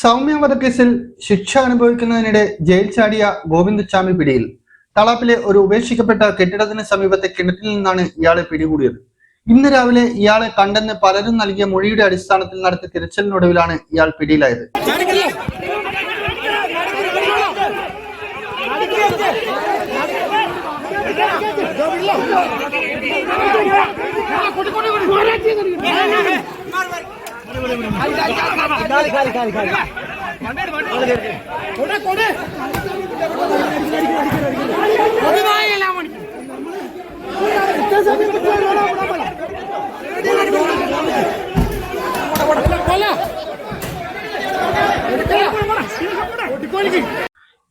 സൗമ്യ വധക്കേസിൽ ശിക്ഷ അനുഭവിക്കുന്നതിനിടെ ജയിൽ ചാടിയ ഗോവിന്ദസ്വാമി പിടിയിൽ. തളാപ്പിലെ ഒരു ഉപേക്ഷിക്കപ്പെട്ട കെട്ടിടത്തിന് സമീപത്തെ കിണറ്റിൽ നിന്നാണ് ഇയാളെ പിടികൂടിയത്. ഇന്ന് രാവിലെ ഇയാളെ കണ്ടെന്ന് പലരും നൽകിയ മൊഴിയുടെ അടിസ്ഥാനത്തിൽ നടത്തിയ തിരച്ചിലിനൊടുവിലാണ് ഇയാൾ പിടിയിലായത്.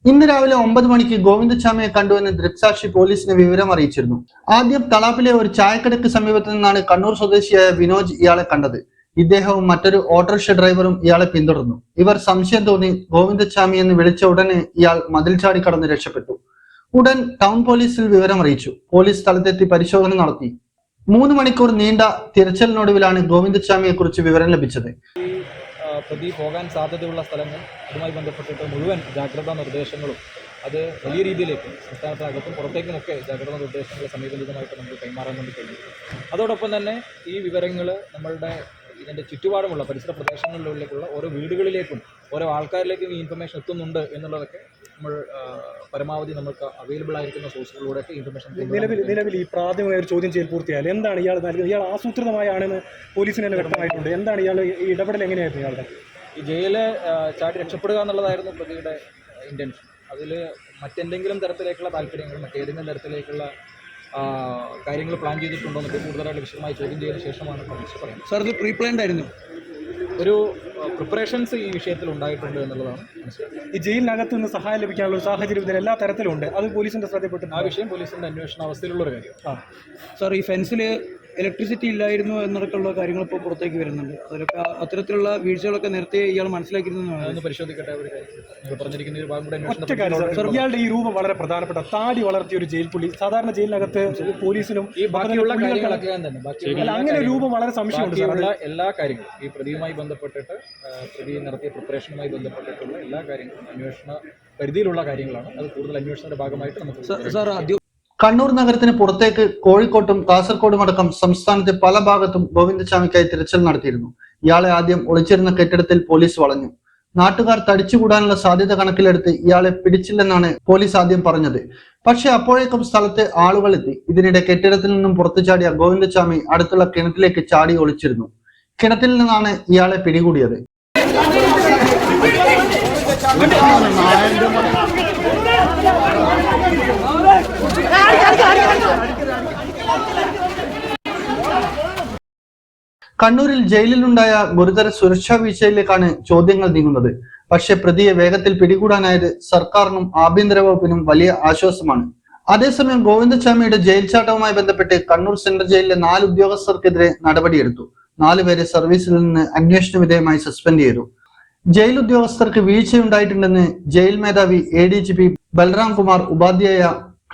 ഇന്ന് രാവിലെ ഒമ്പത് മണിക്ക് ഗോവിന്ദച്ചാമിയെ കണ്ടുവെന്ന് ദൃക്സാക്ഷി പോലീസിന് വിവരം അറിയിച്ചിരുന്നു. ആദ്യം തളാപ്പിലെ ഒരു ചായക്കടയ്ക്ക് സമീപത്ത് നിന്നാണ് കണ്ണൂർ സ്വദേശിയായ വിനോജ് ഇയാളെ കണ്ടത്. ഇദ്ദേഹവും മറ്റൊരു ഓട്ടോറിക്ഷ ഡ്രൈവറും ഇയാളെ പിന്തുടർന്നു. ഇവർ സംശയം തോന്നി ഗോവിന്ദസ്വാമി എന്ന് വിളിച്ച ഉടനെ ഇയാൾ മതിൽ ചാടി കടന്ന് രക്ഷപ്പെട്ടു. ഉടൻ ടൗൺ പോലീസിൽ വിവരം അറിയിച്ചു. പോലീസ് സ്ഥലത്തെത്തി പരിശോധന നടത്തി. മൂന്ന് മണിക്കൂർ നീണ്ട തിരച്ചിലിനൊടുവിലാണ് ഗോവിന്ദസ്വാമിയെ കുറിച്ച് വിവരം ലഭിച്ചത്. പ്രതി പോകാൻ സാധ്യതയുള്ള സ്ഥലങ്ങൾ അതുമായി ബന്ധപ്പെട്ടിട്ട് മുഴുവൻ ജാഗ്രതാ നിർദ്ദേശങ്ങളും അത് വലിയ രീതിയിലേക്ക് സംസ്ഥാനത്തിനകത്തും പുറത്തേക്കുമൊക്കെ ജാഗ്രതാ നിർദ്ദേശങ്ങൾ സമീപനിതമായിട്ട് നമുക്ക് കൈമാറാൻ വേണ്ടി കഴിഞ്ഞു. അതോടൊപ്പം തന്നെ ഈ വിവരങ്ങൾ നമ്മളുടെ ഇതിന്റെ ചുറ്റുപാടുമുള്ള പരിസര പ്രദേശങ്ങളിലേക്കുള്ള ഓരോ വീടുകളിലേക്കും ഓരോ ആൾക്കാരിലേക്കും ഈ ഇൻഫർമേഷൻ എത്തുന്നുണ്ട് എന്നുള്ളതൊക്കെ നമ്മൾ പരമാവധി നമുക്ക് അവൈലബിൾ ആയിരിക്കുന്ന സോഴ്സുകളിലൂടെയൊക്കെ ഇൻഫർമേഷൻ നിലവിൽ നിലവിൽ ഈ പ്രാഥമിക ഒരു ചോദ്യം ചെയ്യൽ പൂർത്തിയായാലും എന്താണ് ഇയാൾ നൽകുന്നത് ഇയാൾ ആസൂത്രിതമായാണെന്ന് പോലീസിന് തന്നെ വ്യക്തമായിട്ടുണ്ട്. എന്താണ് ഇയാൾ ഈ ഇടപെടൽ എങ്ങനെയായിരുന്നു ഇയാളുടെ? ഈ ജയിലിൽ ചാടി രക്ഷപ്പെടുക എന്നുള്ളതായിരുന്നു പ്രതിയുടെ ഇന്റൻഷൻ അതിൽ മറ്റെന്തെങ്കിലും തരത്തിലേക്കുള്ള താല്പര്യങ്ങൾ മറ്റേതെങ്കിലും തരത്തിലേക്കുള്ള കാര്യങ്ങൾ പ്ലാൻ ചെയ്തിട്ടുണ്ടോ എന്നൊക്കെ കൂടുതലായിട്ട് വിശദമായി ചോദ്യം ചെയ്തതിനു ശേഷമാണ് പറയുന്നത്. സാർ ഇത് പ്രീ പ്ലാൻഡ് ആയിരുന്നു. ഒരു പ്രിപ്പറേഷൻസ് ഈ വിഷയത്തിൽ ഉണ്ടായിട്ടുണ്ട് എന്നുള്ളതാണ് ഈ ജയിലിനകത്ത് നിന്ന് സഹായം ലഭിക്കാനുള്ള ഒരു സാഹചര്യം ഇതിൽ എല്ലാ തരത്തിലുണ്ട്. അത് പോലീസിന്റെ ആ വിഷയം പോലീസിന്റെ അന്വേഷണ അവസ്ഥയിലുള്ള ഒരു കാര്യം ആ. സാർ ഈ ഫെൻസിൽ ഇലക്ട്രിസിറ്റി ഇല്ലായിരുന്നു എന്നൊക്കെയുള്ള കാര്യങ്ങൾ ഇപ്പോൾ പുറത്തേക്ക് വരുന്നുണ്ട്. അതിലൊക്കെ അത്തരത്തിലുള്ള വീഴ്ചകളൊക്കെ നേരത്തെ ഇയാൾ മനസ്സിലാക്കിയിരുന്നതാണ് അതൊന്ന് പരിശോധിക്കട്ടെ ഒരു കാര്യം. നിങ്ങൾ പറഞ്ഞിരിക്കുന്ന ഒരു ഭാഗം കൂടെ ഒറ്റ കാര്യം സാർ. അന്വേഷണ ഇയാളുടെ ഈ രൂപം വളരെ പ്രധാനപ്പെട്ട താടി വളർത്തിയ ഒരു ജയിൽ പുള്ളി സാധാരണ ജയിലിനകത്ത് പോലീസിനും ഈ ബാക്കിയുള്ള പുള്ളികൾക്ക് കാര്യങ്ങളൊക്കെ ഞാൻ തന്നെ ബാക്കിയുള്ള അല്ല എല്ലാ അങ്ങനെ ഒരു രൂപം വളരെ സംശയമുണ്ട് സാർ അത് ബാക്കിയുള്ള എല്ലാ കാര്യങ്ങളും ഈ പ്രതിയുമായി ബന്ധപ്പെട്ടിട്ട് ആ, പ്രതി നടത്തിയ പ്രിപ്പറേഷനുമായി ബന്ധപ്പെട്ടിട്ടുള്ള എല്ലാ കാര്യങ്ങളും അന്വേഷണ പരിധിയിലുള്ള കാര്യങ്ങളാണ്. അത് കൂടുതൽ അന്വേഷണത്തിന്റെ ഭാഗമായിട്ട് നമുക്ക് സാർ കണ്ണൂർ നഗരത്തിന് പുറത്തേക്ക് കോഴിക്കോട്ടും കാസർകോടും അടക്കം സംസ്ഥാനത്തെ പല ഭാഗത്തും ഗോവിന്ദസ്വാമിക്കായി തിരച്ചിൽ നടത്തിയിരുന്നു. ഇയാളെ ആദ്യം ഒളിച്ചിരുന്ന കെട്ടിടത്തിൽ പോലീസ് വളഞ്ഞു. നാട്ടുകാർ തടിച്ചുകൂടാനുള്ള സാധ്യത കണക്കിലെടുത്ത് ഇയാളെ പിടിച്ചില്ലെന്നാണ് പോലീസ് ആദ്യം പറഞ്ഞത്. പക്ഷെ അപ്പോഴേക്കും സ്ഥലത്ത് ആളുകൾ എത്തി ഇതിനിടെ കെട്ടിടത്തിൽ നിന്നും പുറത്തു ചാടിയ ഗോവിന്ദസ്വാമി അടുത്തുള്ള കിണറ്റിലേക്ക് ചാടി ഒളിച്ചിരുന്നു. കിണറ്റിൽ നിന്നാണ് ഇയാളെ പിടികൂടിയത്. കണ്ണൂരിൽ ജയിലിലുണ്ടായ ഗുരുതര സുരക്ഷാ വീഴ്ചയിലേക്കാണ് ചോദ്യങ്ങൾ നീങ്ങുന്നത്. പക്ഷെ പ്രതിയെ വേഗത്തിൽ പിടികൂടാനായത് സർക്കാരിനും ആഭ്യന്തര വകുപ്പിനും വലിയ ആശ്വാസമാണ്. അതേസമയം ഗോവിന്ദസ്വാമിയുടെ ജയിൽ ചാട്ടവുമായി ബന്ധപ്പെട്ട് കണ്ണൂർ സെൻട്രൽ ജയിലിലെ നാല് ഉദ്യോഗസ്ഥർക്കെതിരെ നടപടിയെടുത്തു. നാലുപേരെ സർവീസിൽ നിന്ന് അന്വേഷണ വിധേയമായി സസ്പെൻഡ് ചെയ്തു. ജയിൽ ഉദ്യോഗസ്ഥർക്ക് വീഴ്ചയുണ്ടായിട്ടുണ്ടെന്ന് ജയിൽ മേധാവി A D G P Balram Kumar Upadhyaya